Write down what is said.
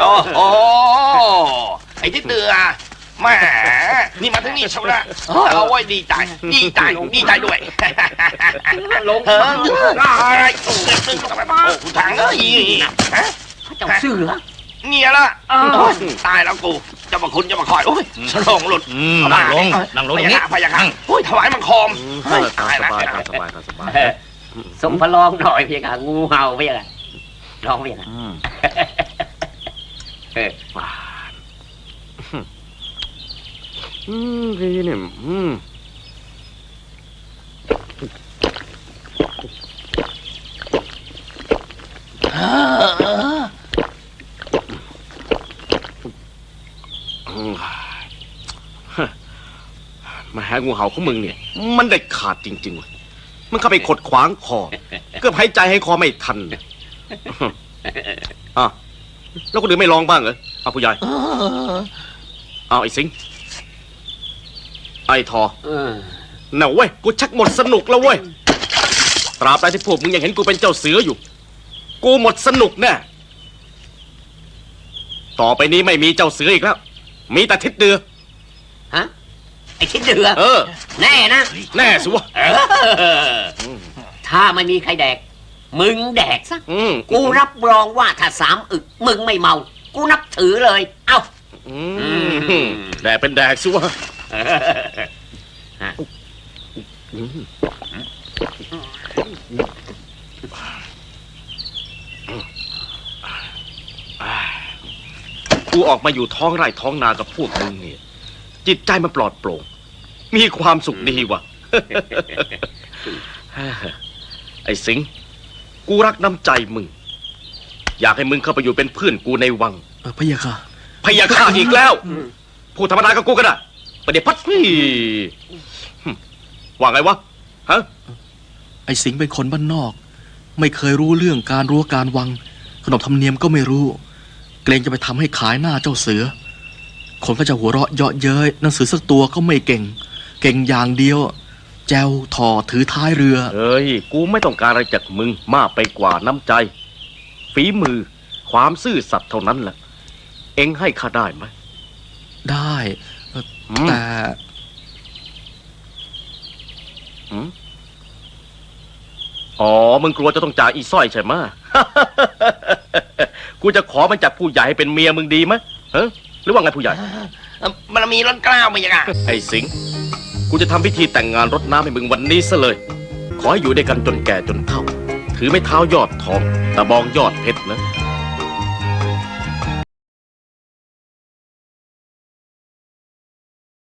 โอ้โหไอ้ที่เตือแหมนี่มาทั้งนี้เชียวละเอาไว้ดีใจ ดีใจ ดีใจด้วยลงเฮ้ยอะไรโอ้ยทำไมมาโอ้คุณถังเอ้ยฮะเจ้าเสือเนี่ยละตายแล้วกูจะมาคุณจะมาคอยโอ้ยฉลองหลุดนั่งลงนั่งลงตรงนี้พยาค่ะโอ้ยถวายมังคออตามสบายตามสบายสบายสมพระลองหน่อยเพียงค่ะงูเห่าเพียงลองเพียงค่ะ อืม เออ ว้า อืมดีเนี่ยอืมอืมฮะมาหางูเห่าของมึงเนี่ย มันได้ขาดจริงๆเว้ยมันเข้าไปขดขวางคอ เกือบหายใจให้คอไม่ทันอะแล้วคนอื่นไม่ลองบ้างเหรอเอาผู้ใหญ่เอาไอ้สิง ไอ้ทอเออน่ะเว้ย กูชักหมดสนุกแล้วเว้ย ตราบใดที่พวกมึงยังเห็นกูเป็นเจ้าเสืออยู่ กูหมดสนุกแน่ ต่อไปนี้ไม่มีเจ้าเสืออีกแล้ว มีแต่ทิศเดือ ฮะ ไอ้ชิดเดือ เออ แน่นะ แน่สิวะเออถ้าไม่มีใครแดก มึงแดกซะอืมกูรับรองว่าถ้าสามอึก มึงไม่เมา กูนับถือเลย เอ้าอืมแดกเป็นแดกสิวะอืม กูออกมาอยู่ท้องไร่ท้องนากับพวกมึงเนี่ย จิตใจมันปลอดโปร่ง มีความสุขดีว่ะ ไอ้สิง กูรักน้ำใจมึง อยากให้มึงเข้าไปอยู่เป็นเพื่อนกูในวังพะยะค่ะพยาฆ่าอีกแล้ว พูดธรรมดากับกูก็ได้ ประเดี๋ยวพัดพี่หึว่าไงวะฮะไอ้สิงห์เป็นคนบ้านนอก ไม่เคยรู้เรื่องการรั้วการวัง ขนบธรรมเนียมก็ไม่รู้ เกรงจะไปทำให้ขายหน้าเจ้าเสือ คนก็จะหัวเราะเยาะเย้ยหนังสือสักตัวก็ไม่เก่ง เก่งอย่างเดียว แจวถอถือท้ายเรือ เอ้ย กูไม่ต้องการอะไรจากมึงมากไปกว่าน้ำใจ ฝีมือความซื่อสัตย์เท่านั้นแหละ เอ็งให้ข้าได้ไหม ได้เอ่ออืม แต่อืมอ๋อ มึงกลัวจะต้องจ่ายอีสร้อยใช่ไหมกูจะขอมันจากผู้ใหญ่ให้เป็นเมียมึงดีไหมฮะหรือว่าไงผู้ใหญ่มันมีร้อนกล้าวมาอย่างอะไอ้สิงห์กูจะทำพิธีแต่งงานรดน้ำให้มึงวันนี้ซะเลย ขอให้อยู่ด้วยกันจนแก่จนเฒ่า ถือไม่เท้ายอดทองตะบองยอดเพชรนะ